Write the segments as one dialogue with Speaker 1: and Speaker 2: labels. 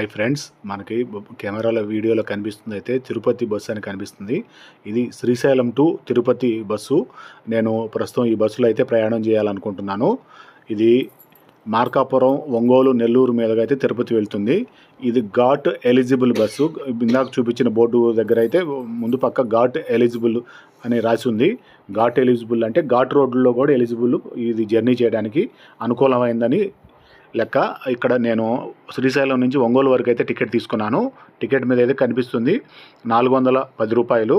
Speaker 1: Hi friends మనకి కెమెరాలో వీడియోలో కనిపిస్తుంది అయితే తిరుపతి బస్సు అని కనిపిస్తుంది. ఇది శ్రీశైలం టు తిరుపతి బస్సు. నేను ప్రస్తుతం ఈ బస్సులో అయితే ప్రయాణం చేయాలనుకుంటున్నాను. ఇది మార్కాపురం ఒంగోలు నెల్లూరు మీదుగా అయితే తిరుపతి వెళ్తుంది. ఇది ఘాట్ ఎలిజిబుల్ బస్సు. ఇందాక చూపించిన బోర్డు దగ్గర అయితే ముందు పక్క ఘాట్ ఎలిజిబుల్ అని రాసి ఉంది. ఘాట్ ఎలిజిబుల్ అంటే ఘాట్ రోడ్లో కూడా ఎలిజిబుల్. ఇది జర్నీ చేయడానికి అనుకూలమైందని లెక్క ఇక్కడ నేను శ్రీశైలం నుంచి ఒంగోలు వరకు అయితే టికెట్ తీసుకున్నాను. టికెట్ మీద అయితే కనిపిస్తుంది. నాలుగు వందల పది రూపాయలు.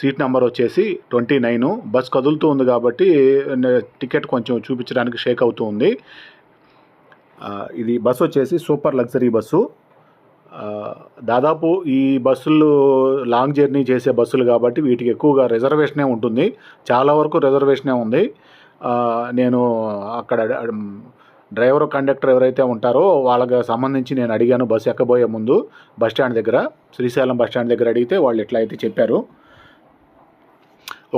Speaker 1: సీట్ నెంబర్ వచ్చేసి ట్వంటీ నైన్. బస్ కదులుతూ ఉంది కాబట్టి టికెట్ కొంచెం చూపించడానికి షేక్ అవుతూ ఉంది. ఇది బస్సు వచ్చేసి సూపర్ లగ్జరీ బస్సు. దాదాపు ఈ బస్సులు లాంగ్ జర్నీ చేసే బస్సులు కాబట్టి వీటికి ఎక్కువగా రిజర్వేషనే ఉంటుంది. చాలా వరకు రిజర్వేషనే ఉంది. నేను అక్కడ డ్రైవర్ కండక్టర్ ఎవరైతే ఉంటారో వాళ్ళకి సంబంధించి నేను అడిగాను బస్సు ఎక్కబోయే ముందు. బస్ స్టాండ్ దగ్గర శ్రీశైలం బస్ స్టాండ్ దగ్గర అడిగితే వాళ్ళు ఎట్లా అయితే చెప్పారు.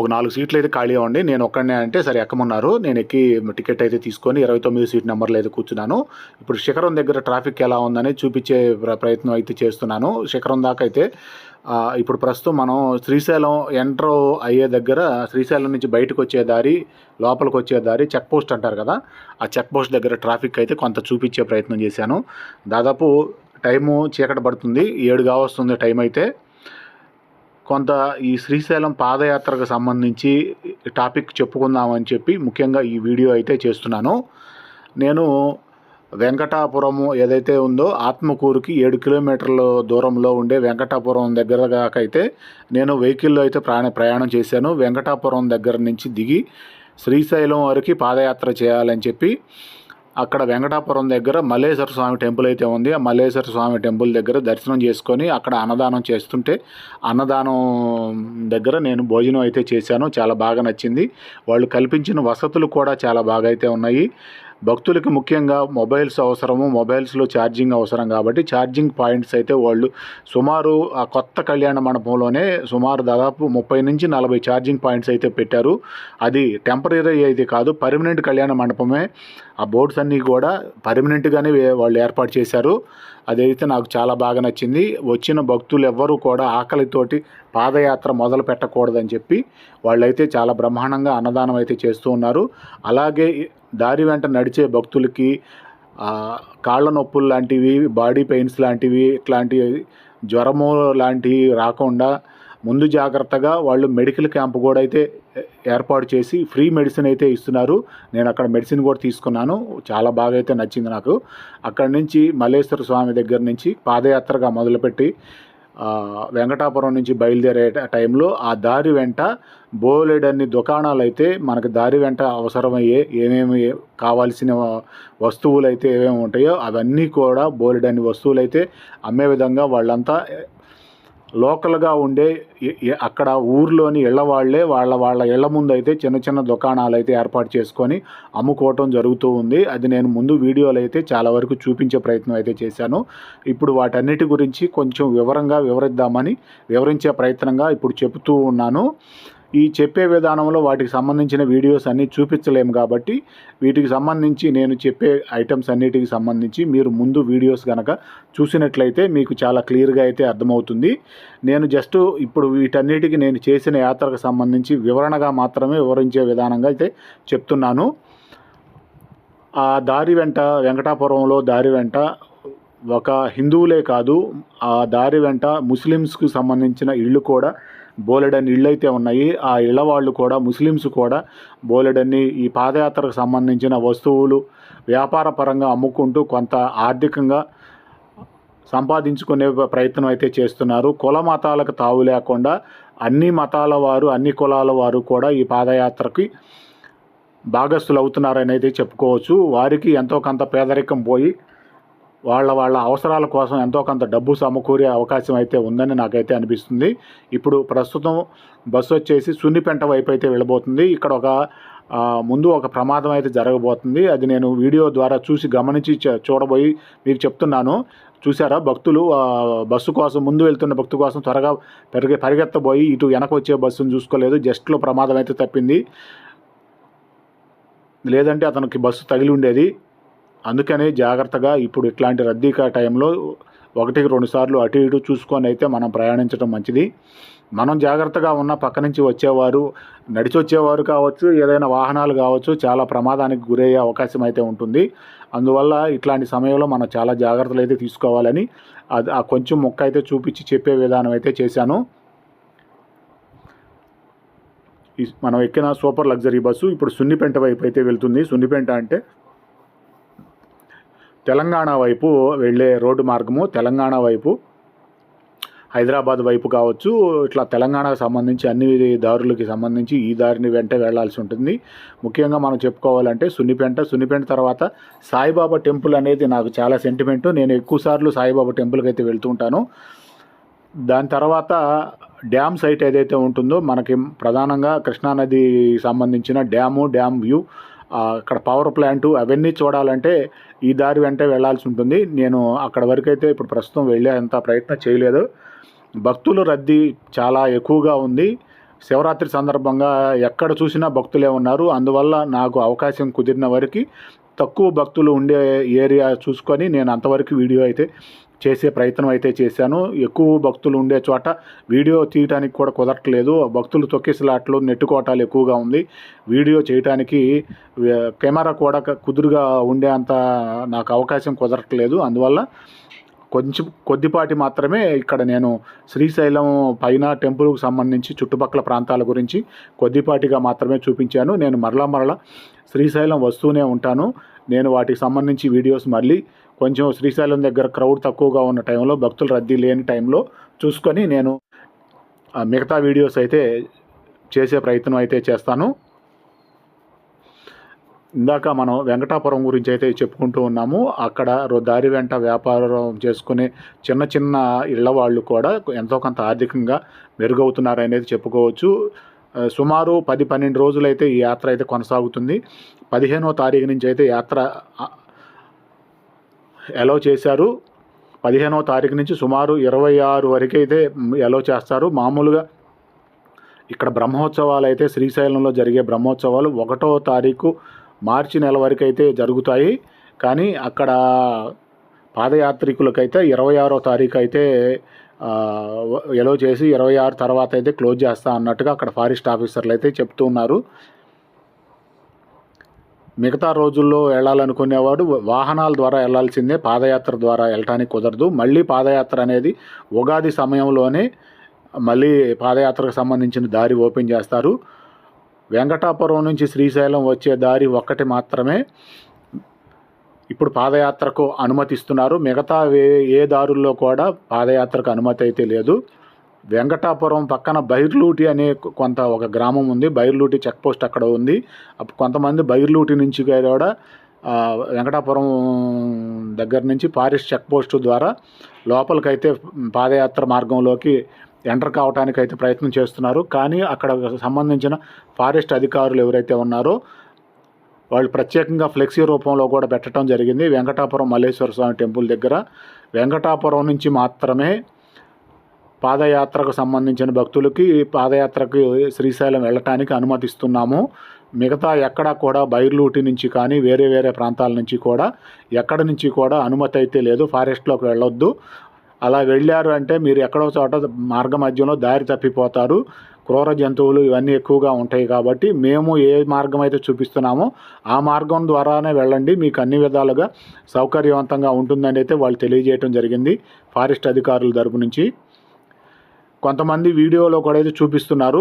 Speaker 1: ఒక నాలుగు సీట్లు అయితే ఖాళీ ఉండి నేను ఒక్కడనే అంటే సరే ఎక్కమన్నారు. నేను ఎక్కి టికెట్ అయితే తీసుకొని ఇరవై తొమ్మిది సీట్ నెంబర్లో అయితే కూర్చున్నాను. ఇప్పుడు శిఖరం దగ్గర ట్రాఫిక్ ఎలా ఉందని చూపించే ప్రయత్నం అయితే చేస్తున్నాను. శిఖరం దాకా అయితే ఇప్పుడు ప్రస్తుతం మనం శ్రీశైలం ఎంటర్ అయ్యే దగ్గర శ్రీశైలం నుంచి బయటకు వచ్చే దారి లోపలికి వచ్చే దారి చెక్ పోస్ట్ అంటారు కదా? ఆ చెక్ పోస్ట్ దగ్గర ట్రాఫిక్ అయితే కొంత చూపించే ప్రయత్నం చేశాను. దాదాపు టైము చీకట పడుతుంది. ఏడు కావస్తుంది టైం అయితే. కొంత ఈ శ్రీశైలం పాదయాత్రకు సంబంధించి టాపిక్ చెప్పుకుందామని చెప్పి ముఖ్యంగా ఈ వీడియో అయితే చేస్తున్నాను. నేను వెంకటాపురము ఏదైతే ఉందో ఆత్మకూరుకి ఏడు కిలోమీటర్ల దూరంలో ఉండే వెంకటాపురం దగ్గర దాకైతే నేను వెహికల్లో అయితే ప్రయాణ ప్రయాణం చేశాను. వెంకటాపురం దగ్గర నుంచి దిగి శ్రీశైలం వరకు పాదయాత్ర చేయాలని చెప్పి అక్కడ వెంకటాపురం దగ్గర మల్లేశ్వర స్వామి టెంపుల్ అయితే ఉంది. ఆ మల్లేశ్వర స్వామి టెంపుల్ దగ్గర దర్శనం చేసుకొని అక్కడ అన్నదానం చేస్తుంటే అన్నదానం దగ్గర నేను భోజనం అయితే చేశాను. చాలా బాగా నచ్చింది. వాళ్ళు కల్పించిన వసతులు కూడా చాలా బాగా అయితే ఉన్నాయి. భక్తులకి ముఖ్యంగా మొబైల్స్ అవసరము మొబైల్స్లో ఛార్జింగ్ అవసరం కాబట్టి ఛార్జింగ్ పాయింట్స్ అయితే వాళ్ళు సుమారు ఆ కొత్త కళ్యాణ మండపంలోనే సుమారు దాదాపు ముప్పై నుంచి నలభై ఛార్జింగ్ పాయింట్స్ అయితే పెట్టారు. అది టెంపరీ అయితే కాదు పర్మనెంట్ కళ్యాణ మండపమే. ఆ బోర్డ్స్ అన్నీ కూడా పర్మనెంట్గానే వాళ్ళు ఏర్పాటు చేశారు. అదైతే నాకు చాలా బాగా నచ్చింది. వచ్చిన భక్తులు ఎవ్వరూ కూడా ఆకలితోటి పాదయాత్ర మొదలు పెట్టకూడదని చెప్పి వాళ్ళైతే చాలా బ్రహ్మాండంగా అన్నదానం అయితే చేస్తూ ఉన్నారు. అలాగే దారి వెంట నడిచే భక్తులకి కాళ్ళ నొప్పులు లాంటివి బాడీ పెయిన్స్ లాంటివి ఇట్లాంటి జ్వరము లాంటివి రాకుండా ముందు జాగ్రత్తగా వాళ్ళు మెడికల్ క్యాంప్ కూడా అయితే ఏర్పాటు చేసి ఫ్రీ మెడిసిన్ అయితే ఇస్తున్నారు. నేను అక్కడ మెడిసిన్ కూడా తీసుకున్నాను. చాలా బాగా అయితే నచ్చింది నాకు. అక్కడి నుంచి మల్లేశ్వర స్వామి దగ్గర నుంచి పాదయాత్రగా మొదలుపెట్టి వెంకటాపురం నుంచి బయలుదేరే టైంలో ఆ దారి వెంట బోలెడన్ని దుకాణాలు అయితే మనకు దారి వెంట అవసరమయ్యే ఏమేమి కావాల్సిన వస్తువులు అయితే ఏమేమి ఉంటాయో అవన్నీ కూడా బోలెడన్ని వస్తువులు అయితే అమ్మే విధంగా వాళ్ళంతా లోకల్గా ఉండే అక్కడ ఊర్లోని ఇళ్ళవాళ్ళే వాళ్ళ వాళ్ళ ఇళ్ళ ముందు అయితే చిన్న చిన్న దుకాణాలు అయితే ఏర్పాటు చేసుకొని అమ్ముకోవటం జరుగుతూ ఉంది. అది నేను ముందు వీడియోలు అయితే చాలా వరకు చూపించే ప్రయత్నం అయితే చేశాను. ఇప్పుడు వాటన్నిటి గురించి కొంచెం వివరంగా వివరిద్దామని వివరించే ప్రయత్నంగా ఇప్పుడు చెబుతూ ఉన్నాను. ఈ చెప్పే విధానంలో వాటికి సంబంధించిన వీడియోస్ అన్నీ చూపించలేము కాబట్టి వీటికి సంబంధించి నేను చెప్పే ఐటమ్స్ అన్నిటికి సంబంధించి మీరు ముందు వీడియోస్ కనుక చూసినట్లయితే మీకు చాలా క్లియర్గా అయితే అర్థమవుతుంది. నేను జస్ట్ ఇప్పుడు వీటన్నిటికీ నేను చేసిన యాత్రకు సంబంధించి వివరణగా మాత్రమే వివరించే విధానంగా అయితే చెప్తున్నాను. ఆ దారి వెంట వెంకటాపురంలో దారి వెంట ఒక హిందువులే కాదు ఆ దారి వెంట ముస్లిమ్స్కు సంబంధించిన ఇళ్ళు కూడా బోలెడన్ని ఇళ్ళు అయితే ఉన్నాయి. ఆ ఇళ్ళ వాళ్ళు కూడా ముస్లిమ్స్ కూడా బోలెడన్ని ఈ పాదయాత్రకు సంబంధించిన వస్తువులు వ్యాపార పరంగా అమ్ముకుంటూ కొంత ఆర్థికంగా సంపాదించుకునే ప్రయత్నం అయితే చేస్తున్నారు. కుల మతాలకు తావు లేకుండా అన్ని మతాల వారు అన్ని కులాల వారు కూడా ఈ పాదయాత్రకి భాగస్థులు అవుతున్నారని అయితే చెప్పుకోవచ్చు. వారికి ఎంతో కొంత పేదరికం పోయి వాళ్ళ వాళ్ళ అవసరాల కోసం ఎంతో కొంత డబ్బు సమకూరే అవకాశం అయితే ఉందని నాకైతే అనిపిస్తుంది. ఇప్పుడు ప్రస్తుతం బస్సు వచ్చేసి సున్నిపెంట వైపు అయితే వెళ్ళబోతుంది. ఇక్కడ ఒక ముందు ఒక ప్రమాదం అయితే జరగబోతుంది. అది నేను వీడియో ద్వారా చూసి గమనించి చూడబోయి మీకు చెప్తున్నాను. చూసారా భక్తులు బస్సు కోసం ముందు వెళ్తున్న భక్తు కోసం త్వరగా పెరిగే పరిగెత్తబోయి ఇటు వెనక వచ్చే బస్సును చూసుకోలేదు. జస్ట్లో ప్రమాదం అయితే తప్పింది. లేదంటే అతనికి బస్సు తగిలి ఉండేది. అందుకనే జాగ్రత్తగా ఇప్పుడు ఇట్లాంటి రద్దీకా టైంలో ఒకటికి రెండు సార్లు అటు ఇటు చూసుకొని అయితే మనం ప్రయాణించడం మంచిది. మనం జాగ్రత్తగా ఉన్న పక్క నుంచి వచ్చేవారు నడిచి వచ్చేవారు కావచ్చు ఏదైనా వాహనాలు కావచ్చు చాలా ప్రమాదానికి గురయ్యే అవకాశం అయితే ఉంటుంది. అందువల్ల ఇట్లాంటి సమయంలో మనం చాలా జాగ్రత్తలు అయితే తీసుకోవాలని అది ఆ కొంచెం మొక్క అయితే చూపించి చెప్పే విధానం అయితే చేశాను. మనం ఎక్కిన సూపర్ లగ్జరీ బస్సు ఇప్పుడు సున్నిపెంట వైపు అయితే వెళ్తుంది. సున్నిపెంట అంటే తెలంగాణ వైపు వెళ్ళే రోడ్డు మార్గము తెలంగాణ వైపు హైదరాబాద్ వైపు కావచ్చు ఇట్లా తెలంగాణకు సంబంధించి అన్ని దారులకి సంబంధించి ఈ దారిని వెంట వెళ్ళాల్సి ఉంటుంది. ముఖ్యంగా మనం చెప్పుకోవాలంటే సున్నిపెంట సున్నిపెంట తర్వాత సాయిబాబా టెంపుల్ అనేది నాకు చాలా సెంటిమెంటు నేను ఎక్కువసార్లు సాయిబాబా టెంపుల్కి అయితే వెళ్తూ ఉంటాను. దాని తర్వాత డ్యామ్ సైట్ ఏదైతే ఉంటుందో మనకి ప్రధానంగా కృష్ణానది సంబంధించిన డ్యాము డ్యామ్ వ్యూ అక్కడ పవర్ ప్లాంటు అవన్నీ చూడాలంటే ఈ దారి వెంటే వెళ్ళాల్సి ఉంటుంది. నేను అక్కడ వరకు అయితే ఇప్పుడు ప్రస్తుతం వెళ్ళే అంత ప్రయత్నం చేయలేదు. భక్తుల రద్దీ చాలా ఎక్కువగా ఉంది. శివరాత్రి సందర్భంగా ఎక్కడ చూసినా భక్తులే ఉన్నారు. అందువల్ల నాకు అవకాశం కుదిరిన వరకు తక్కువ భక్తులు ఉండే ఏరియా చూసుకొని నేను అంతవరకు వీడియో అయితే చేసే ప్రయత్నం అయితే చేశాను. ఎక్కువ భక్తులు ఉండే చోట వీడియో తీయడానికి కూడా కుదరట్లేదు. భక్తులు తొక్కిసలాట్లు నెట్టుకోవటాలు ఎక్కువగా ఉంది. వీడియో చేయడానికి కెమెరా కూడా కుదురుగా ఉండే అంత నాకు అవకాశం కుదరట్లేదు. అందువల్ల కొంచెం కొద్దిపాటి మాత్రమే ఇక్కడ నేను శ్రీశైలం పైన టెంపుల్కి సంబంధించి చుట్టుపక్కల ప్రాంతాల గురించి కొద్దిపాటిగా మాత్రమే చూపించాను. నేను మరలా మరలా శ్రీశైలం వస్తూనే ఉంటాను. నేను వాటికి సంబంధించి వీడియోస్ మళ్ళీ కొంచెం శ్రీశైలం దగ్గర క్రౌడ్ తక్కువగా ఉన్న టైంలో భక్తులు రద్దీ లేని టైంలో చూసుకొని నేను మిగతా వీడియోస్ అయితే చేసే ప్రయత్నం అయితే చేస్తాను. ఇందాక మనం వెంకటాపురం గురించి అయితే చెప్పుకుంటూ ఉన్నాము. అక్కడ రో- దారి వెంట వ్యాపారం చేసుకునే చిన్న చిన్న ఇళ్ళ వాళ్ళు కూడా ఎంతో కొంత ఆర్థికంగా మెరుగవుతున్నారనేది చెప్పుకోవచ్చు. సుమారు పది పన్నెండు రోజులైతే ఈ యాత్ర అయితే కొనసాగుతుంది. పదిహేనో తారీఖు నుంచి అయితే యాత్ర ఎలో చేశారు. పదిహేనవ తారీఖు నుంచి సుమారు ఇరవై ఆరు వరకు అయితే ఎలో చేస్తారు. మామూలుగా ఇక్కడ బ్రహ్మోత్సవాలు అయితే శ్రీశైలంలో జరిగే బ్రహ్మోత్సవాలు ఒకటో తారీఖు మార్చి నెల వరకు అయితే జరుగుతాయి. కానీ అక్కడ పాదయాత్రికులకైతే ఇరవై ఆరో తారీఖు అయితే ఎలో చేసి ఇరవై ఆరు తర్వాత అయితే క్లోజ్ చేస్తా అన్నట్టుగా అక్కడ ఫారెస్ట్ ఆఫీసర్లు అయితే చెప్తూ ఉన్నారు. మిగతా రోజుల్లో వెళ్ళాలనుకునేవాడు వాహనాల ద్వారా వెళ్ళాల్సిందే పాదయాత్ర ద్వారా వెళ్ళటానికి కుదరదు. మళ్ళీ పాదయాత్ర అనేది ఉగాది సమయంలోనే మళ్ళీ పాదయాత్రకు సంబంధించిన దారి ఓపెన్ చేస్తారు. వెంకటాపురం నుంచి శ్రీశైలం వచ్చే దారి ఒక్కటి మాత్రమే ఇప్పుడు పాదయాత్రకు అనుమతిస్తున్నారు. మిగతా వే- ఏ దారుల్లో కూడా పాదయాత్రకు అనుమతి అయితే లేదు. వెంకటాపురం పక్కన బైర్లూటి అనే కొంత ఒక గ్రామం ఉంది. బైర్లూటి చెక్ పోస్ట్ అక్కడ ఉంది. కొంతమంది బైర్లూటి నుంచి కూడా వెంకటాపురం దగ్గర నుంచి పారిస్ చెక్ పోస్ట్ ద్వారా లోపలికైతే పాదయాత్ర మార్గంలోకి ఎంటర్ కావడానికి అయితే ప్రయత్నం చేస్తున్నారు. కానీ అక్కడ సంబంధించిన ఫారెస్ట్ అధికారులు ఎవరైతే ఉన్నారో వాళ్ళు ప్రత్యేకంగా ఫ్లెక్సీ రూపంలో కూడా పెట్టడం జరిగింది. వెంకటాపురం మల్లేశ్వర స్వామి టెంపుల్ దగ్గర. వెంకటాపురం నుంచి మాత్రమే పాదయాత్రకు సంబంధించిన భక్తులకి పాదయాత్రకు శ్రీశైలం వెళ్ళటానికి అనుమతిస్తున్నాము. మిగతా ఎక్కడ కూడా బైర్లూటి నుంచి కానీ వేరే వేరే ప్రాంతాల నుంచి కూడా ఎక్కడ నుంచి కూడా అనుమతి అయితే లేదు. ఫారెస్ట్లోకి వెళ్ళొద్దు. అలా వెళ్ళారు అంటే మీరు ఎక్కడో చోట మార్గ మధ్యంలో దారి తప్పిపోతారు. క్రూర జంతువులు ఇవన్నీ ఎక్కువగా ఉంటాయి కాబట్టి మేము ఏ మార్గం అయితే చూపిస్తున్నామో ఆ మార్గం ద్వారానే వెళ్ళండి. మీకు అన్ని విధాలుగా సౌకర్యవంతంగా ఉంటుందని అయితే వాళ్ళు తెలియజేయడం జరిగింది. ఫారెస్ట్ అధికారుల తరపు నుంచి కొంతమంది వీడియోలో కూడా అయితే చూపిస్తున్నారు.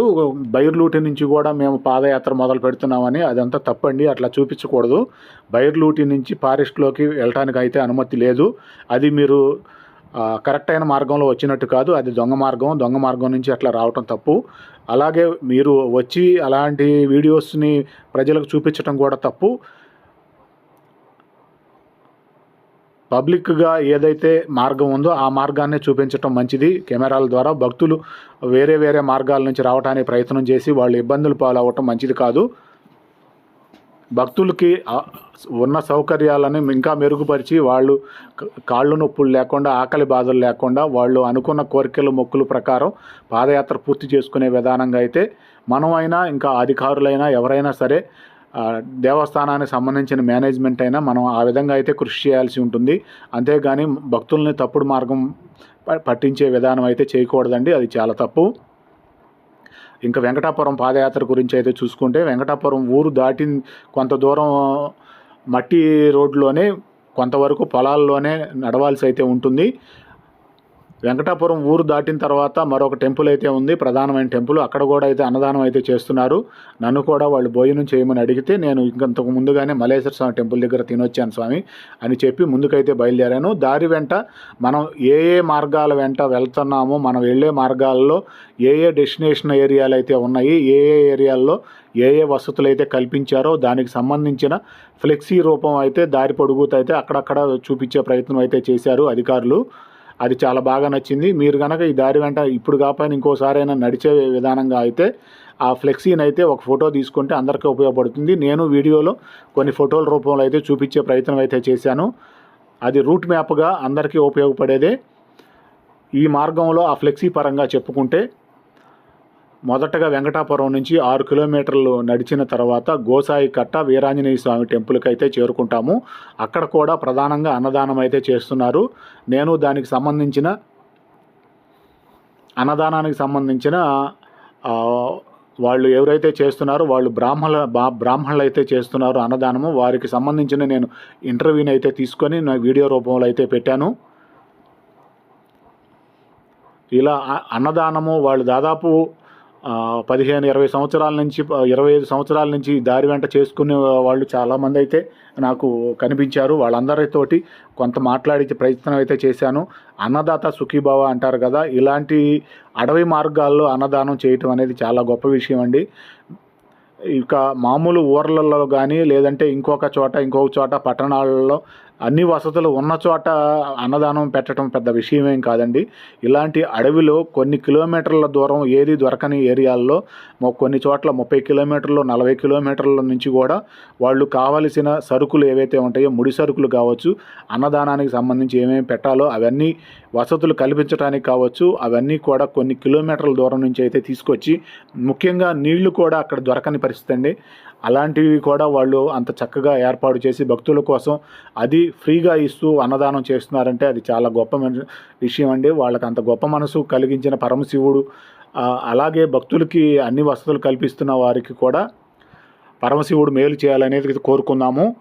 Speaker 1: బైర్లూటి నుంచి కూడా మేము పాదయాత్ర మొదలు పెడుతున్నామని. అదంతా తప్పండి అట్లా చూపించకూడదు. బైర్లూటి నుంచి ఫారెస్ట్లోకి వెళ్ళటానికి అయితే అనుమతి లేదు. అది మీరు కరెక్ట్ అయిన మార్గంలో వచ్చినట్టు కాదు. అది దొంగ మార్గం. దొంగ మార్గం నుంచి అట్లా రావటం తప్పు. అలాగే మీరు వచ్చి అలాంటి వీడియోస్ని ప్రజలకు చూపించడం కూడా తప్పు. పబ్లిక్గా ఏదైతే మార్గం ఉందో ఆ మార్గాన్ని చూపించడం మంచిది. కెమెరాల ద్వారా భక్తులు వేరే వేరే మార్గాల నుంచి రావడానికి ప్రయత్నం చేసి వాళ్ళు ఇబ్బందులు పాలవటం మంచిది కాదు. భక్తులకి ఉన్న సౌకర్యాలను ఇంకా మెరుగుపరిచి వాళ్ళు కాళ్ళు నొప్పులు లేకుండా ఆకలి బాధలు లేకుండా వాళ్ళు అనుకున్న కోరికలు మొక్కులు ప్రకారం పాదయాత్ర పూర్తి చేసుకునే విధానంగా అయితే మనమైనా ఇంకా అధికారులైనా ఎవరైనా సరే దేవస్థానానికి సంబంధించిన మేనేజ్మెంట్ అయినా మనం ఆ విధంగా అయితే కృషి చేయాల్సి ఉంటుంది. అంతేగాని భక్తుల్ని తప్పుడు మార్గం ప- పట్టించే విధానం అయితే చేయకూడదండి. అది చాలా తప్పు. ఇంకా వెంకటాపురం పాదయాత్ర గురించి అయితే చూసుకుంటే వెంకటాపురం ఊరు దాటి కొంత దూరం మట్టి రోడ్లోనే కొంతవరకు పొలాల్లోనే నడవాల్సి అయితే ఉంటుంది. వెంకటాపురం ఊరు దాటిన తర్వాత మరొక టెంపుల్ అయితే ఉంది. ప్రధానమైన టెంపుల్. అక్కడ కూడా అయితే అన్నదానం అయితే చేస్తున్నారు. నన్ను కూడా వాళ్ళు భోజనం చేయమని అడిగితే నేను ఇంకంతకు ముందుగానే మలేశ్వర స్వామి టెంపుల్ దగ్గర తినొచ్చాను స్వామి అని చెప్పి ముందుకైతే బయలుదేరాను. దారి వెంట మనం ఏ ఏ మార్గాల వెంట వెళ్తున్నామో మనం వెళ్ళే మార్గాల్లో ఏ ఏ డెస్టినేషన్ ఏరియాలు అయితే ఉన్నాయి ఏ ఏ ఏరియాల్లో ఏ ఏ వసతులు అయితే కల్పించారో దానికి సంబంధించిన ఫ్లెక్సీ రూపం అయితే దారి పొడుగుతూ అయితే అక్కడక్కడ చూపించే ప్రయత్నం అయితే చేశారు అధికారులు. అది చాలా బాగా నచ్చింది. మీరు కనుక ఈ దారి వెంట ఇప్పుడు కాకపోయినా ఇంకోసారైనా నడిచే విధానంగా అయితే ఆ ఫ్లెక్సీని అయితే ఒక ఫోటో తీసుకుంటే అందరికీ ఉపయోగపడుతుంది. నేను వీడియోలో కొన్ని ఫోటోల రూపంలో అయితే చూపించే ప్రయత్నం అయితే చేశాను. అది రూట్ మ్యాప్గా అందరికీ ఉపయోగపడేదే. ఈ మార్గంలో ఆ ఫ్లెక్సీ పరంగా చెప్పుకుంటే మొదటగా వెంకటాపురం నుంచి ఆరు కిలోమీటర్లు నడిచిన తర్వాత గోసాయి కట్ట వీరాంజనేయ స్వామి టెంపుల్కి అయితే చేరుకుంటాము. అక్కడ కూడా ప్రధానంగా అన్నదానం అయితే చేస్తున్నారు. నేను దానికి సంబంధించిన అన్నదానానికి సంబంధించిన వాళ్ళు ఎవరైతే చేస్తున్నారో వాళ్ళు బ్రాహ్మణ బా బ్రాహ్మణులు అయితే చేస్తున్నారు అన్నదానము. వారికి సంబంధించిన నేను ఇంటర్వ్యూని అయితే తీసుకొని నా వీడియో రూపంలో అయితే పెట్టాను. ఇలా అన్నదానము వాళ్ళు దాదాపు పదిహేను ఇరవై సంవత్సరాల నుంచి ఇరవై ఐదు సంవత్సరాల నుంచి దారి వెంట చేసుకునే వాళ్ళు చాలామంది అయితే నాకు కనిపించారు. వాళ్ళందరితోటి కొంత మాట్లాడించే ప్రయత్నం అయితే చేశాను. అన్నదాత సుఖీభావ అంటారు కదా ఇలాంటి అడవి మార్గాల్లో అన్నదానం చేయటం అనేది చాలా గొప్ప విషయం అండి. ఇక మామూలు ఊర్లలో కానీ లేదంటే ఇంకొక చోట ఇంకొక చోట పట్టణాలలో అన్ని వసతులు ఉన్న చోట అన్నదానం పెట్టడం పెద్ద విషయమేం కాదండి. ఇలాంటి అడవిలో కొన్ని కిలోమీటర్ల దూరం ఏది దొరకని ఏరియాల్లో కొన్ని చోట్ల ముప్పై కిలోమీటర్లు నలభై కిలోమీటర్ల నుంచి కూడా వాళ్ళు కావలసిన సరుకులు ఏవైతే ఉంటాయో ముడి సరుకులు కావచ్చు అన్నదానానికి సంబంధించి ఏమేమి పెట్టాలో అవన్నీ వసతులు కల్పించడానికి కావచ్చు అవన్నీ కూడా కొన్ని కిలోమీటర్ల దూరం నుంచి అయితే తీసుకొచ్చి ముఖ్యంగా నీళ్ళు కూడా అక్కడ దొరకని పరిస్థితి అండి. అలాంటివి కూడా వాళ్ళు అంత చక్కగా ఏర్పాటు చేసి భక్తుల కోసం అది ఫ్రీగా ఇస్తూ అన్నదానం చేస్తున్నారంటే అది చాలా గొప్ప విషయం అండి. వాళ్ళకి అంత గొప్ప మనసు కలిగించిన పరమశివుడు అలాగే భక్తులకి అన్ని వసతులు కల్పిస్తున్న వారికి కూడా పరమశివుడు మేలు చేయాలనేది కోరుకుందాము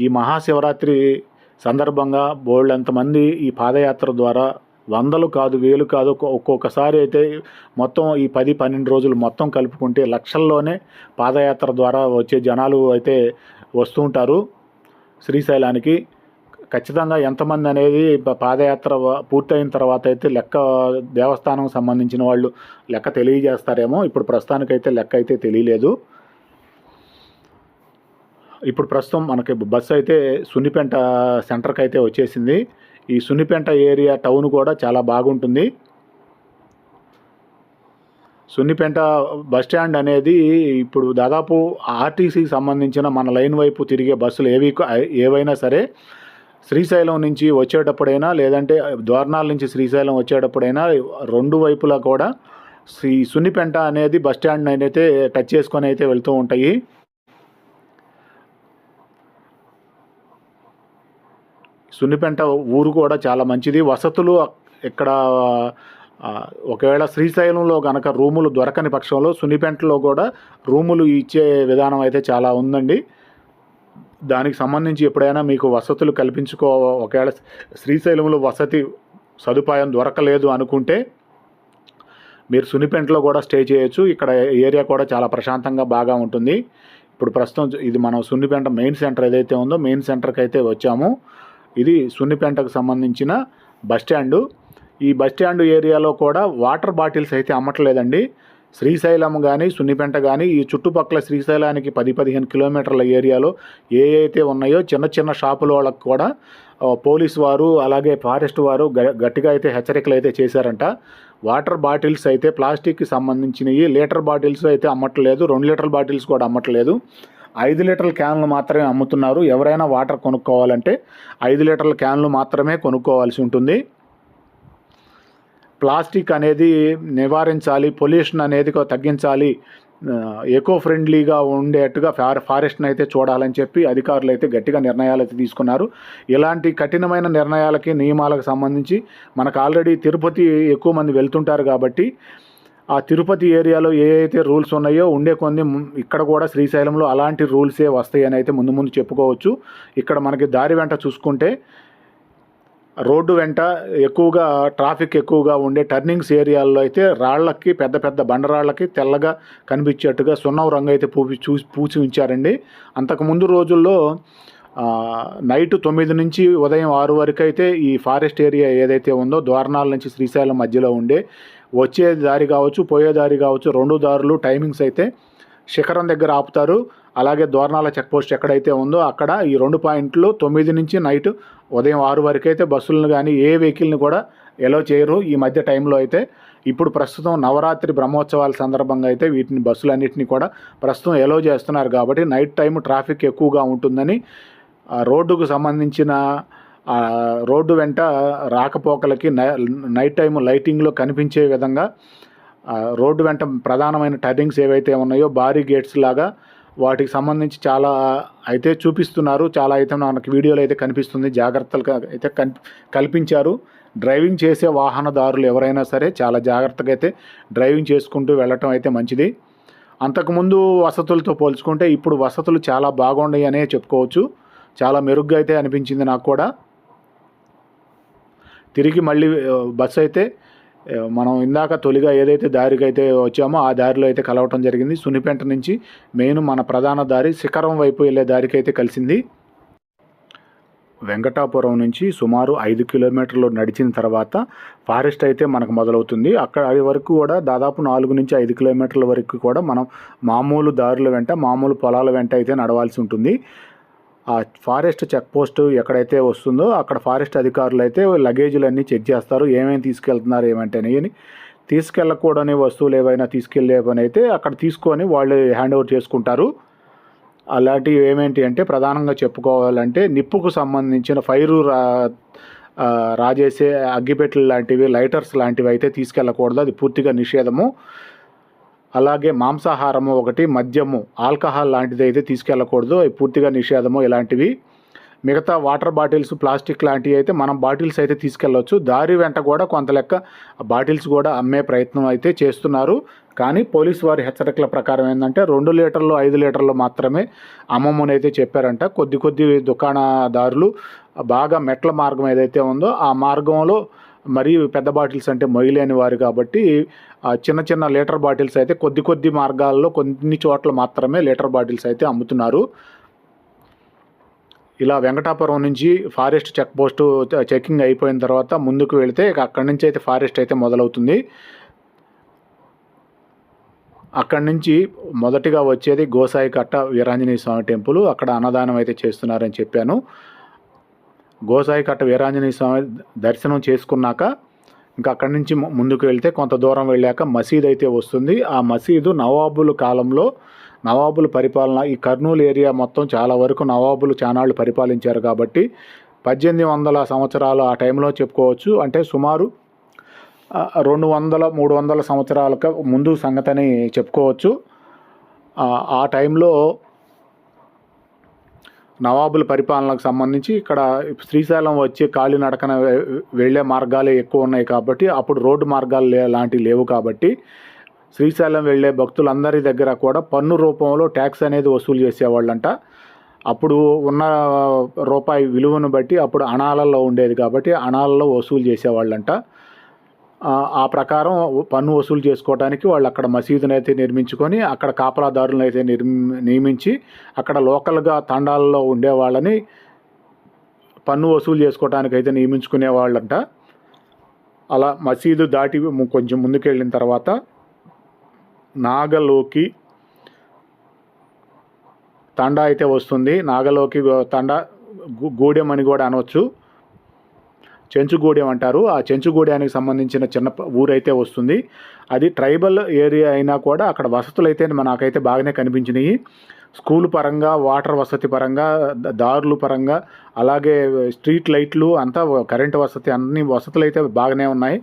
Speaker 1: ఈ మహాశివరాత్రి సందర్భంగా బోళ్ళంతమంది ఈ పాదయాత్ర ద్వారా వందలు కాదు వేలు కాదు ఒక్కొక్కసారి అయితే మొత్తం ఈ పది పన్నెండు రోజులు మొత్తం కలుపుకుంటే లక్షల్లోనే పాదయాత్ర ద్వారా వచ్చే జనాలు అయితే వస్తూ ఉంటారు శ్రీశైలానికి. ఖచ్చితంగా ఎంతమంది అనేది పాదయాత్ర పూర్తయిన తర్వాత అయితే లెక్క దేవస్థానం సంబంధించిన వాళ్ళు లెక్క తెలియజేస్తారేమో. ఇప్పుడు ప్రస్తుతానికైతే లెక్క అయితే తెలియలేదు. ఇప్పుడు ప్రస్తుతం మనకి బస్సు అయితే సున్నిపెంట సెంటర్కి అయితే వచ్చేసింది. ఈ సున్నిపెంట ఏరియా టౌన్ కూడా చాలా బాగుంటుంది. సున్నిపెంట బస్ స్టాండ్ అనేది ఇప్పుడు దాదాపు ఆర్టీసీకి సంబంధించిన మన లైన్ వైపు తిరిగే బస్సులు ఏవి ఏవైనా సరే శ్రీశైలం నుంచి వచ్చేటప్పుడైనా లేదంటే ద్వారణాల నుంచి శ్రీశైలం వచ్చేటప్పుడైనా రెండు వైపులా కూడా ఈ సున్నిపెంట అనేది బస్ స్టాండ్ అయితే టచ్ చేసుకొని అయితే వెళ్తూ ఉంటాయి. సున్నిపెంట ఊరు కూడా చాలా మంచిది. వసతులు ఇక్కడ ఒకవేళ శ్రీశైలంలో కనుక రూములు దొరకని పక్షంలో సున్నిపెంటలో కూడా రూములు ఇచ్చే విధానం అయితే చాలా ఉందండి. దానికి సంబంధించి ఎప్పుడైనా మీకు వసతులు కల్పించుకో ఒకవేళ శ్రీశైలంలో వసతి సదుపాయం దొరకలేదు అనుకుంటే మీరు సునిపెంట్లో కూడా స్టే చేయొచ్చు. ఇక్కడ ఏరియా కూడా చాలా ప్రశాంతంగా బాగా ఉంటుంది. ఇప్పుడు ప్రస్తుతం ఇది మనం సున్నిపెంట మెయిన్ సెంటర్ ఏదైతే ఉందో మెయిన్ సెంటర్కి అయితే వచ్చాము. ఇది సున్నిపెంటకు సంబంధించిన బస్ ఈ బస్ స్టాండ్ ఏరియాలో కూడా వాటర్ బాటిల్స్ అయితే అమ్మట్లేదండి. శ్రీశైలం కానీ సున్నిపెంట కానీ ఈ చుట్టుపక్కల శ్రీశైలానికి పది పదిహేను కిలోమీటర్ల ఏరియాలో ఏ అయితే ఉన్నాయో చిన్న చిన్న షాపుల వాళ్ళకు కూడా పోలీస్ వారు అలాగే ఫారెస్ట్ వారు గ- గట్టిగా అయితే హెచ్చరికలు అయితే చేశారంట. వాటర్ బాటిల్స్ అయితే ప్లాస్టిక్కి సంబంధించినవి లీటర్ బాటిల్స్ అయితే అమ్మట్లేదు రెండు లీటర్ బాటిల్స్ కూడా అమ్మట్లేదు. ఐదు లీటర్ల క్యాన్లు మాత్రమే అమ్ముతున్నారు. ఎవరైనా వాటర్ కొనుక్కోవాలంటే ఐదు లీటర్ల క్యాన్లు మాత్రమే కొనుక్కోవాల్సి ఉంటుంది. ప్లాస్టిక్ అనేది నివారించాలి పొల్యూషన్ అనేది తగ్గించాలి. ఎకో ఫ్రెండ్లీగా ఉండేట్టుగా ఫార్ ఫారెస్ట్ని అయితే చూడాలని చెప్పి అధికారులు అయితే గట్టిగా నిర్ణయాలు అయితే తీసుకున్నారు. ఇలాంటి కఠినమైన నిర్ణయాలకి నియమాలకు సంబంధించి మనకు ఆల్రెడీ తిరుపతి ఎక్కువ మంది వెళ్తుంటారు కాబట్టి ఆ తిరుపతి ఏరియాలో ఏ అయితే రూల్స్ ఉన్నాయో ఉండే కొన్ని ఇక్కడ కూడా శ్రీశైలంలో అలాంటి రూల్సే వస్తాయని అయితే ముందు ముందు చెప్పుకోవచ్చు. ఇక్కడ మనకి దారి వెంట చూసుకుంటే రోడ్డు వెంట ఎక్కువగా ట్రాఫిక్ ఎక్కువగా ఉండే టర్నింగ్స్ ఏరియాల్లో అయితే రాళ్ళకి పెద్ద పెద్ద బండరాళ్ళకి తెల్లగా కనిపించేట్టుగా సున్నం రంగు అయితే పూపి చూ పూసి ఉంచారండి. అంతకుముందు రోజుల్లో నైట్ తొమ్మిది నుంచి ఉదయం ఆరు వరకు అయితే ఈ ఫారెస్ట్ ఏరియా ఏదైతే ఉందో ద్వారణాల నుంచి శ్రీశైలం మధ్యలో ఉండే వచ్చే దారి కావచ్చు పోయే దారి కావచ్చు రెండు దారులు టైమింగ్స్ అయితే శిఖరం దగ్గర ఆపుతారు. అలాగే దోర్నాల చెక్ పోస్ట్ ఎక్కడైతే ఉందో అక్కడ ఈ రెండు పాయింట్లు తొమ్మిది నుంచి నైట్ ఉదయం ఆరు వరకు అయితే బస్సులను కానీ ఏ వెహికల్ని కూడా ఎలో చేయరు ఈ మధ్య టైంలో అయితే. ఇప్పుడు ప్రస్తుతం నవరాత్రి బ్రహ్మోత్సవాల సందర్భంగా అయితే వీటిని బస్సులన్నింటినీ కూడా ప్రస్తుతం ఎలో చేస్తున్నారు కాబట్టి నైట్ టైం ట్రాఫిక్ ఎక్కువగా ఉంటుందని రోడ్డుకు సంబంధించిన రోడ్డు వెంట రాకపోకలకి నై- నైట్ టైం లైటింగ్లో కనిపించే విధంగా రోడ్డు వెంట ప్రధానమైన టర్నింగ్స్ ఏవైతే ఉన్నాయో భారీ గేట్స్ లాగా వాటికి సంబంధించి చాలా అయితే చూపిస్తున్నారు. చాలా అయితే మనకి వీడియోలో అయితే కనిపిస్తుంది. జాగ్రత్తలు అయితే కన్ కల్పించారు. డ్రైవింగ్ చేసే వాహనదారులు ఎవరైనా సరే చాలా జాగ్రత్తగా అయితే డ్రైవింగ్ చేసుకుంటూ వెళ్ళటం అయితే మంచిది. అంతకుముందు వసతులతో పోల్చుకుంటే ఇప్పుడు వసతులు చాలా బాగున్నాయి అనే చెప్పుకోవచ్చు. చాలా మెరుగ్గా అయితే అనిపించింది నాకు కూడా. తిరిగి మళ్ళీ బస్సు అయితే మనం ఇందాక తొలిగా ఏదైతే దారికి అయితే వచ్చామో ఆ దారిలో అయితే కలవటం జరిగింది. సునిపెంట నుంచి మెయిన్ మన ప్రధాన దారి శిఖరం వైపు వెళ్ళే దారికి అయితే కలిసింది. వెంకటాపురం నుంచి సుమారు ఐదు కిలోమీటర్లు నడిచిన తర్వాత ఫారెస్ట్ అయితే మనకు మొదలవుతుంది. అక్కడ అది వరకు కూడా దాదాపు నాలుగు నుంచి ఐదు కిలోమీటర్ల వరకు కూడా మనం మామూలు దారుల వెంట మామూలు పొలాల వెంట అయితే నడవాల్సి ఉంటుంది. ఆ ఫారెస్ట్ చెక్ పోస్ట్ ఎక్కడైతే వస్తుందో అక్కడ ఫారెస్ట్ అధికారులు అయితే లగేజీలన్నీ చెక్ చేస్తారు. ఏమేమి తీసుకెళ్తున్నారు ఏమంటేనే అని. తీసుకెళ్ళకూడని వస్తువులు ఏవైనా తీసుకెళ్ళేవని అయితే అక్కడ తీసుకొని వాళ్ళు హ్యాండ్ ఓవర్ చేసుకుంటారు. అలాంటివి ఏమేంటి అంటే ప్రధానంగా చెప్పుకోవాలంటే నిప్పుకు సంబంధించిన ఫైరు రా రాజేసే అగ్గిపెట్టెలు లాంటివి లైటర్స్ లాంటివి అయితే తీసుకెళ్ళకూడదు. అది పూర్తిగా నిషేధము. అలాగే మాంసాహారము ఒకటి మద్యము ఆల్కహాల్ లాంటిది అయితే తీసుకెళ్ళకూడదు పూర్తిగా నిషేధము ఇలాంటివి. మిగతా వాటర్ బాటిల్స్ ప్లాస్టిక్ లాంటివి అయితే మనం బాటిల్స్ అయితే తీసుకెళ్ళవచ్చు దారి వెంట కూడా కొంత లెక్క బాటిల్స్ కూడా అమ్మే ప్రయత్నం అయితే చేస్తున్నారు. కానీ పోలీసు వారి హెచ్చరికల ప్రకారం ఏంటంటే రెండు లీటర్లు ఐదు లీటర్లు మాత్రమే అమ్మమ్మని అయితే చెప్పారంట. కొద్ది కొద్ది దుకాణదారులు బాగా మెట్ల మార్గం ఏదైతే ఉందో ఆ మార్గంలో మరీ పెద్ద బాటిల్స్ అంటే మొయ్యలేని వారు కాబట్టి ఆ చిన్న చిన్న లీటర్ బాటిల్స్ అయితే కొద్ది కొద్ది మార్గాల్లో కొన్ని చోట్ల మాత్రమే లీటర్ బాటిల్స్ అయితే అమ్ముతున్నారు. ఇలా వెంకటాపురం నుంచి ఫారెస్ట్ చెక్ పోస్ట్ చెకింగ్ అయిపోయిన తర్వాత ముందుకు వెళితే ఇక అక్కడి నుంచి అయితే ఫారెస్ట్ అయితే మొదలవుతుంది. అక్కడి నుంచి మొదటిగా వచ్చేది గోసాయి కట్ట వీరాంజనేయ స్వామి టెంపుల్. అక్కడ అన్నదానం అయితే చేస్తున్నారని చెప్పాను. గోసాయి కట్ట వీరాంజనేయ స్వామి దర్శనం చేసుకున్నాక ఇంకా అక్కడి నుంచి ముందుకు వెళ్తే కొంత దూరం వెళ్ళాక మసీద్ అయితే వస్తుంది. ఆ మసీదు నవాబుల కాలంలో నవాబుల పరిపాలన ఈ కర్నూలు ఏరియా మొత్తం చాలా వరకు నవాబులు చానాళ్ళు పరిపాలించారు కాబట్టి పద్దెనిమిది వందల సంవత్సరాలు ఆ టైంలో చెప్పుకోవచ్చు. అంటే సుమారు రెండు వందల మూడు వందల సంవత్సరాలకు ముందు సంగతని చెప్పుకోవచ్చు. ఆ టైంలో నవాబుల పరిపాలనకు సంబంధించి ఇక్కడ శ్రీశైలం వచ్చి కాలినడకన వె- వెళ్ళే మార్గాలే ఎక్కువ ఉన్నాయి కాబట్టి అప్పుడు రోడ్డు మార్గాలు లాంటివి లేవు కాబట్టి శ్రీశైలం వెళ్ళే భక్తులందరి దగ్గర కూడా పన్ను రూపంలో ట్యాక్స్ అనేది వసూలు చేసేవాళ్ళంట. అప్పుడు ఉన్న రూపాయి విలువను బట్టి అప్పుడు అణాలలో ఉండేది కాబట్టి అణాలలో వసూలు చేసేవాళ్ళంట. ఆ, ప్రకారం పన్ను వసూలు చేసుకోవడానికి వాళ్ళు అక్కడ మసీదుని అయితే నిర్మించుకొని అక్కడ కాపలాదారులను అయితే నియమించి అక్కడ లోకల్గా తండాలలో ఉండే వాళ్ళని పన్ను వసూలు చేసుకోవడానికి అయితే నియమించుకునే వాళ్ళంట. అలా మసీదు దాటి కొంచెం ముందుకెళ్ళిన తర్వాత నాగలోకి తండా అయితే వస్తుంది. నాగలోకి తండా గూడెం అని కూడా అనవచ్చు చెంచుగూడెం అంటారు. ఆ చెంచుగూడెనికి సంబంధించిన చిన్న ఊరైతే వస్తుంది. అది ట్రైబల్ ఏరియా అయినా కూడా అక్కడ వసతులు అయితే నాకైతే బాగానే కనిపించినాయి. స్కూల్ పరంగా వాటర్ వసతి పరంగా దారులు పరంగా అలాగే స్ట్రీట్ లైట్లు అంతా కరెంటు వసతి అన్ని వసతులు అయితే బాగానే ఉన్నాయి.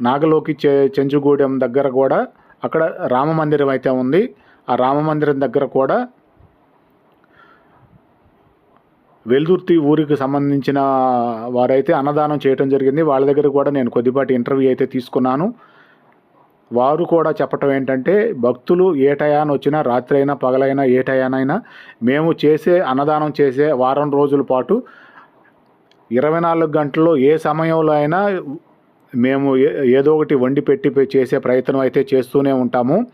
Speaker 1: నాగలోకి చె చెంచుగూడెం దగ్గర కూడా అక్కడ రామ మందిరం అయితే ఉంది. ఆ రామ మందిరం దగ్గర కూడా వెల్దుర్తి ఊరికి సంబంధించిన వారైతే అన్నదానం చేయటం జరిగింది. వాళ్ళ దగ్గర కూడా నేను కొద్దిపాటి ఇంటర్వ్యూ అయితే తీసుకున్నాను. వారు కూడా చెప్పటం ఏంటంటే భక్తులు ఏ టయాన వచ్చినా రాత్రి అయినా పగలైనా ఏ టయానైనా మేము చేసే అన్నదానం చేసే వారం రోజుల పాటు ఇరవై నాలుగు గంటల్లో ఏ సమయంలో అయినా మేము ఏ- ఏదో ఒకటి వండి పెట్టి చేసే ప్రయత్నం అయితే చేస్తూనే ఉంటాము.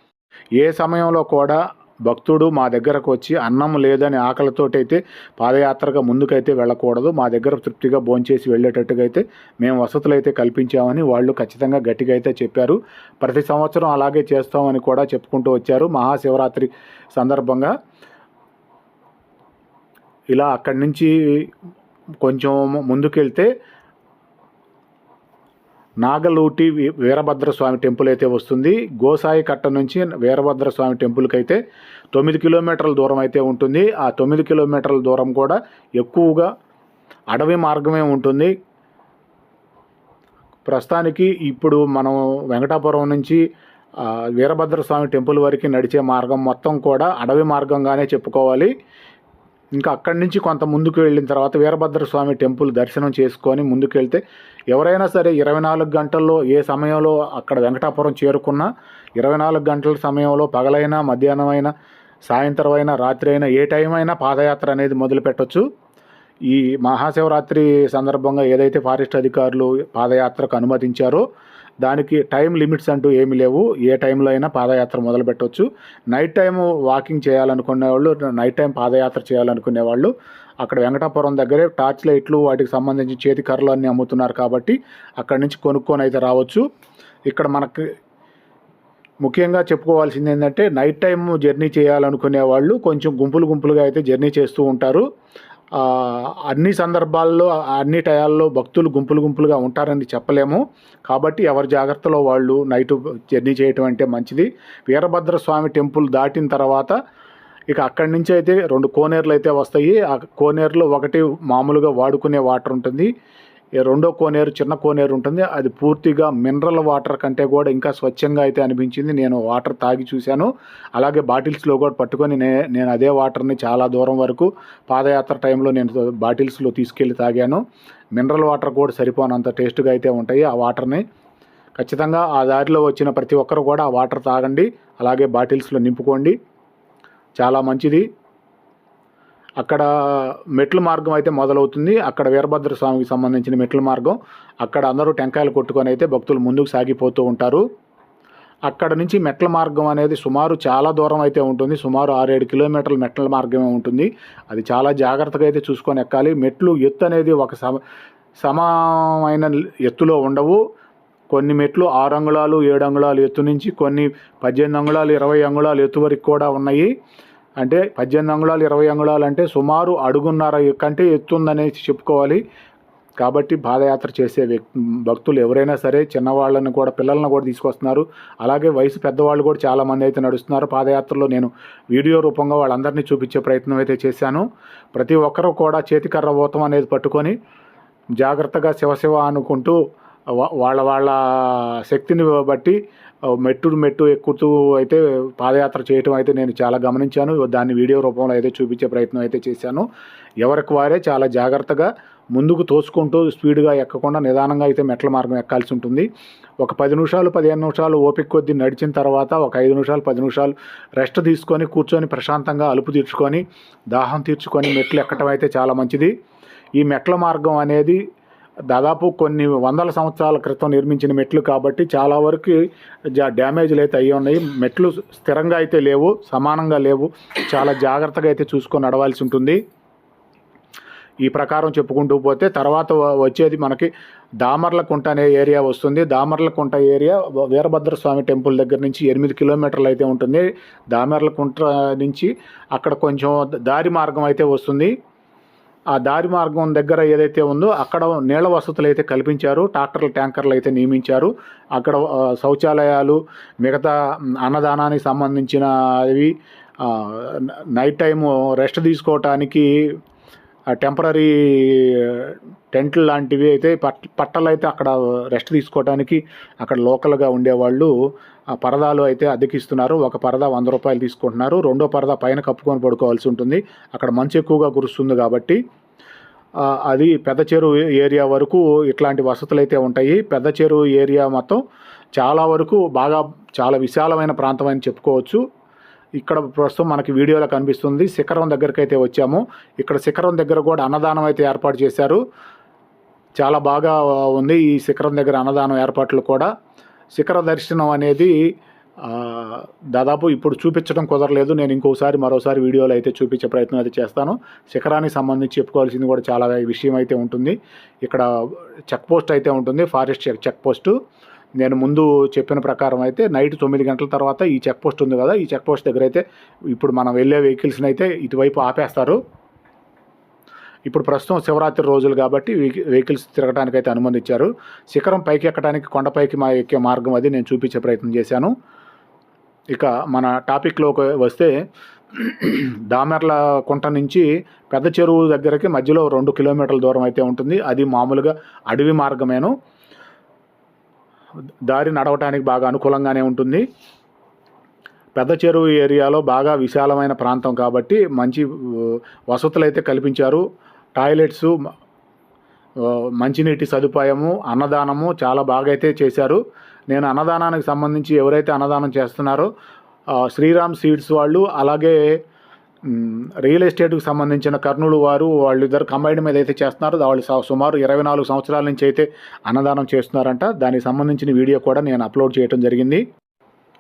Speaker 1: ఏ సమయంలో కూడా భక్తుడు మా దగ్గరకు వచ్చి అన్నం లేదని ఆకలితోటైతే పాదయాత్రగా ముందుకైతే వెళ్ళకూడదు. మా దగ్గర తృప్తిగా భోంచేసి వెళ్ళేటట్టుగా అయితే మేము వసతులు అయితే కల్పించామని వాళ్ళు ఖచ్చితంగా గట్టిగా అయితే చెప్పారు. ప్రతి సంవత్సరం అలాగే చేస్తామని కూడా చెప్పుకుంటూ వచ్చారు. మహాశివరాత్రి సందర్భంగా ఇలా అక్కడి నుంచి కొంచెం ముందుకెళ్తే నాగలూటి వీ- వీరభద్ర స్వామి టెంపుల్ అయితే వస్తుంది. గోసాయి కట్ట నుంచి వీరభద్ర స్వామి టెంపుల్కి అయితే తొమ్మిది కిలోమీటర్ల దూరం అయితే ఉంటుంది. ఆ తొమ్మిది కిలోమీటర్ల దూరం కూడా ఎక్కువగా అడవి మార్గమే ఉంటుంది. ప్రస్తుతానికి ఇప్పుడు మనం వెంకటాపురం నుంచి వీరభద్రస్వామి వీరభద్ర స్వామి టెంపుల్ వరకు నడిచే మార్గం మొత్తం కూడా అడవి మార్గంగానే చెప్పుకోవాలి. ఇంకా అక్కడి నుంచి కొంత ముందుకు వెళ్ళిన తర్వాత వీరభద్ర స్వామి టెంపుల్ దర్శనం చేసుకొని ముందుకు వెళ్తే ఎవరైనా సరే ఇరవై నాలుగు గంటల్లో ఏ సమయంలో అక్కడ వెంకటాపురం చేరుకున్నా ఇరవై నాలుగు గంటల సమయంలో పగలైనా మధ్యాహ్నం అయినా సాయంత్రం అయినా రాత్రి అయినా ఏ టైం అయినా పాదయాత్ర అనేది మొదలుపెట్టొచ్చు ఈ మహాశివరాత్రి సందర్భంగా ఏదైతే ఫారెస్ట్ అధికారులు పాదయాత్రకు అనుమతించారో దానికి టైం లిమిట్స్ అంటూ ఏమీ లేవు. ఏ టైంలో అయినా పాదయాత్ర మొదలు పెట్టవచ్చు నైట్ టైం వాకింగ్ చేయాలనుకునే వాళ్ళు నైట్ టైం పాదయాత్ర చేయాలనుకునే వాళ్ళు అక్కడ వెంకటాపురం దగ్గరే టార్చ్ లైట్లు వాటికి సంబంధించి చేతి కర్రలు అన్నీ అమ్ముతున్నారు కాబట్టి అక్కడి నుంచి కొనుక్కొని అయితే రావచ్చు. ఇక్కడ మనకి ముఖ్యంగా చెప్పుకోవాల్సింది ఏంటంటే నైట్ టైం జర్నీ చేయాలనుకునే వాళ్ళు కొంచెం గుంపులు గుంపులుగా అయితే జర్నీ చేస్తూ ఉంటారు. అన్ని సందర్భాల్లో అన్ని టయాల్లో భక్తులు గుంపులు గుంపులుగా ఉంటారని చెప్పలేము. కాబట్టి ఎవరి జాగ్రత్తలో వాళ్ళు నైట్ జర్నీ చేయటం అంటే మంచిది. వీరభద్ర స్వామి టెంపుల్ దాటిన తర్వాత ఇక అక్కడి నుంచి అయితే రెండు కోనేరులు అయితే వస్తాయి. ఆ కోనేరులో ఒకటి మామూలుగా వాడుకునే వాటర్ ఉంటుంది. రెండో కోనేరు చిన్న కోనేరు ఉంటుంది. అది పూర్తిగా మినరల్ వాటర్ కంటే కూడా ఇంకా స్వచ్ఛంగా అయితే అనిపించింది. నేను వాటర్ తాగి చూశాను. అలాగే బాటిల్స్లో కూడా పట్టుకొని నే నేను అదే వాటర్ని చాలా దూరం వరకు పాదయాత్ర టైంలో నేను బాటిల్స్లో తీసుకెళ్ళి తాగాను. మినరల్ వాటర్ కూడా సరిపోనంత టేస్ట్గా అయితే ఉంటాయి ఆ వాటర్ని. ఖచ్చితంగా ఆ దారిలో వచ్చిన ప్రతి ఒక్కరు కూడా ఆ వాటర్ తాగండి. అలాగే బాటిల్స్లో నింపుకోండి. చాలా మంచిది. అక్కడ మెట్ల మార్గం అయితే మొదలవుతుంది. అక్కడ వీరభద్ర స్వామికి సంబంధించిన మెట్ల మార్గం. అక్కడ అందరూ టెంకాయలు కొట్టుకొని అయితే భక్తులు ముందుకు సాగిపోతూ ఉంటారు. అక్కడ నుంచి మెట్ల మార్గం అనేది సుమారు చాలా దూరం అయితే ఉంటుంది. సుమారు ఆరేడు కిలోమీటర్ల మెట్ల మార్గమే ఉంటుంది. అది చాలా జాగ్రత్తగా అయితే చూసుకొని ఎక్కాలి. మెట్లు ఎత్తు అనేది ఒక సమ సమానమైన ఎత్తులో ఉండవు. కొన్ని మెట్లు ఆరు అంగుళాలు ఏడు అంగుళాలు ఎత్తు నుంచి కొన్ని పద్దెనిమిది అంగుళాలు ఇరవై అంగుళాలు ఎత్తు వరకు కూడా ఉన్నాయి. అంటే పద్దెనిమిది అంగుళాలు ఇరవై అంగుళాలు అంటే సుమారు అడుగున్నర కంటే ఎత్తుందనేసి చెప్పుకోవాలి. కాబట్టి పాదయాత్ర చేసే భక్తులు ఎవరైనా సరే చిన్నవాళ్ళని కూడా పిల్లల్ని కూడా తీసుకొస్తున్నారు. అలాగే వయసు పెద్దవాళ్ళు కూడా చాలామంది అయితే నడుస్తున్నారు. పాదయాత్రలో నేను వీడియో రూపంగా వాళ్ళందరినీ చూపించే ప్రయత్నం అయితే చేశాను. ప్రతి ఒక్కరూ కూడా చేతికర్ర ఊతం అనేది పట్టుకొని జాగ్రత్తగా శివశివ అనుకుంటూ వాళ్ళ వాళ్ళ శక్తిని బట్టి మెట్టు మెట్టు ఎక్కుతూ అయితే పాదయాత్ర చేయటం అయితే నేను చాలా గమనించాను. దాన్ని వీడియో రూపంలో అయితే చూపించే ప్రయత్నం అయితే చేశాను. ఎవరికి వారే చాలా జాగ్రత్తగా ముందుకు తోసుకుంటూ స్పీడ్గా ఎక్కకుండా నిదానంగా అయితే మెట్ల మార్గం ఎక్కాల్సి ఉంటుంది. ఒక పది నిమిషాలు పదిహేను నిమిషాలు ఓపిక కొద్దీ నడిచిన తర్వాత ఒక ఐదు నిమిషాలు పది నిమిషాలు రెస్ట్ తీసుకొని కూర్చొని ప్రశాంతంగా అలుపు తీర్చుకొని దాహం తీర్చుకొని మెట్లు ఎక్కటం అయితే చాలా మంచిది. ఈ మెట్ల మార్గం అనేది దాదాపు కొన్ని వందల సంవత్సరాల క్రితం నిర్మించిన మెట్లు కాబట్టి చాలా వరకు జా డ్యామేజ్లు అయితే అయ్యి ఉన్నాయి. మెట్లు స్థిరంగా అయితే లేవు సమానంగా లేవు. చాలా జాగ్రత్తగా అయితే చూసుకొని నడవాల్సి ఉంటుంది. ఈ ప్రకారం చెప్పుకుంటూ పోతే తర్వాత వచ్చేది మనకి దామర్లకుంట అనే ఏరియా వస్తుంది. దామర్లకుంట ఏరియా వీరభద్రస్వామి వీరభద్ర స్వామి టెంపుల్ దగ్గర నుంచి ఎనిమిది కిలోమీటర్లు అయితే ఉంటుంది. దామర్లకుంట నుంచి అక్కడ కొంచెం దారి మార్గం అయితే వస్తుంది. ఆ దారి మార్గం దగ్గర ఏదైతే ఉందో అక్కడ నీళ్ళ వసతులు అయితే కల్పించారు ట్రాక్టర్లు ట్యాంకర్లు అయితే నియమించారు. అక్కడ శౌచాలయాలు మిగతా అన్నదానానికి సంబంధించిన అవి నైట్ టైము రెస్ట్ తీసుకోవటానికి టెంపరీ టెంట్లు లాంటివి అయితే పట్ పట్టలు అయితే అక్కడ రెస్ట్ తీసుకోవడానికి అక్కడ లోకల్గా ఉండేవాళ్ళు పరదాలు అయితే అద్దెకిస్తున్నారు. ఒక పరదా వంద రూపాయలు తీసుకుంటున్నారు. రెండో పరదా పైన కప్పుకొని పడుకోవాల్సి ఉంటుంది. అక్కడ మంచు ఎక్కువగా కురుస్తుంది కాబట్టి అది పెద్ద చెరువు ఏరియా వరకు ఇట్లాంటి వసతులు అయితే ఉంటాయి. పెద్ద చెరువు ఏరియా మొత్తం చాలా వరకు బాగా చాలా విశాలమైన ప్రాంతం అని చెప్పుకోవచ్చు. ఇక్కడ ప్రస్తుతం మనకి వీడియోలో కనిపిస్తుంది. శిఖరం దగ్గరికి అయితే వచ్చాము. ఇక్కడ శిఖరం దగ్గర కూడా అన్నదానం అయితే ఏర్పాటు చేశారు. చాలా బాగా ఉంది. ఈ శిఖరం దగ్గర అన్నదానం ఏర్పాట్లు కూడా. శిఖర దర్శనం అనేది దాదాపు ఇప్పుడు చూపించడం కుదరలేదు. నేను ఇంకోసారి మరోసారి వీడియోలో అయితే చూపించే ప్రయత్నం అయితే చేస్తాను. శిఖరానికి సంబంధించి చెప్పుకోవాల్సింది కూడా చాలా విషయం అయితే ఉంటుంది. ఇక్కడ చెక్ పోస్ట్ అయితే ఉంటుంది ఫారెస్ట్ చెక్ చెక్ నేను ముందు చెప్పిన ప్రకారం అయితే నైట్ తొమ్మిది గంటల తర్వాత ఈ చెక్ పోస్ట్ ఉంది కదా ఈ చెక్ పోస్ట్ దగ్గర అయితే ఇప్పుడు మనం వెళ్ళే వెహికల్స్ని అయితే ఇటువైపు ఆపేస్తారు. ఇప్పుడు ప్రస్తుతం శివరాత్రి రోజులు కాబట్టి వెహికల్స్ తిరగడానికి అయితే అనుమతి ఇచ్చారు శిఖరం పైకి ఎక్కడానికి కొండపైకి మా ఎక్కే మార్గం అది నేను చూపించే ప్రయత్నం చేశాను. ఇక మన టాపిక్లోకి వస్తే దామెర్ల కుంట నుంచి పెద్ద చెరువు దగ్గరకి మధ్యలో రెండు కిలోమీటర్ల దూరం అయితే ఉంటుంది. అది మామూలుగా అడవి మార్గమేను. దారి నడవటానికి బాగా అనుకూలంగానే ఉంటుంది. పెద్ద చెరువు ఏరియాలో బాగా విశాలమైన ప్రాంతం కాబట్టి మంచి వసతులు అయితే కల్పించారు. టాయిలెట్స్ మంచినీటి సదుపాయము అన్నదానము చాలా బాగా అయితే చేశారు. నేను అన్నదానానికి సంబంధించి ఎవరైతే అన్నదానం చేస్తున్నారో శ్రీరామ్ సీడ్స్ వాళ్ళు అలాగే రియల్ ఎస్టేట్కి సంబంధించిన కర్నూలు వారు వాళ్ళిద్దరు కంబైన్ మీద అయితే చేస్తున్నారు. వాళ్ళు సుమారు ఇరవై నాలుగు సంవత్సరాల నుంచి అయితే అన్నదానం చేస్తున్నారంట. దానికి సంబంధించిన వీడియో కూడా నేను అప్లోడ్ చేయడం జరిగింది.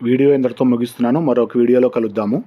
Speaker 1: వీడియో ఇంతటితో ముగిస్తున్నాను. మరొక వీడియోలో కలుద్దాము.